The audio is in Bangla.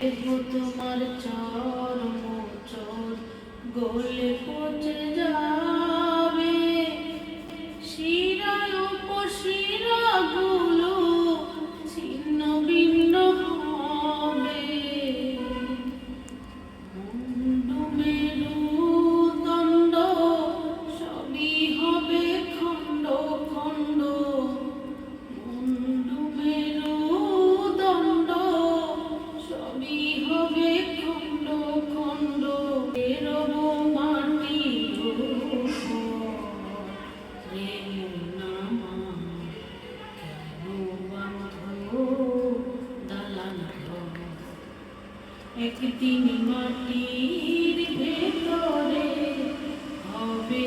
দেখব তোমার চরম চর গলে পচে যায় দালান একদিন মাটির ভেতরে হবে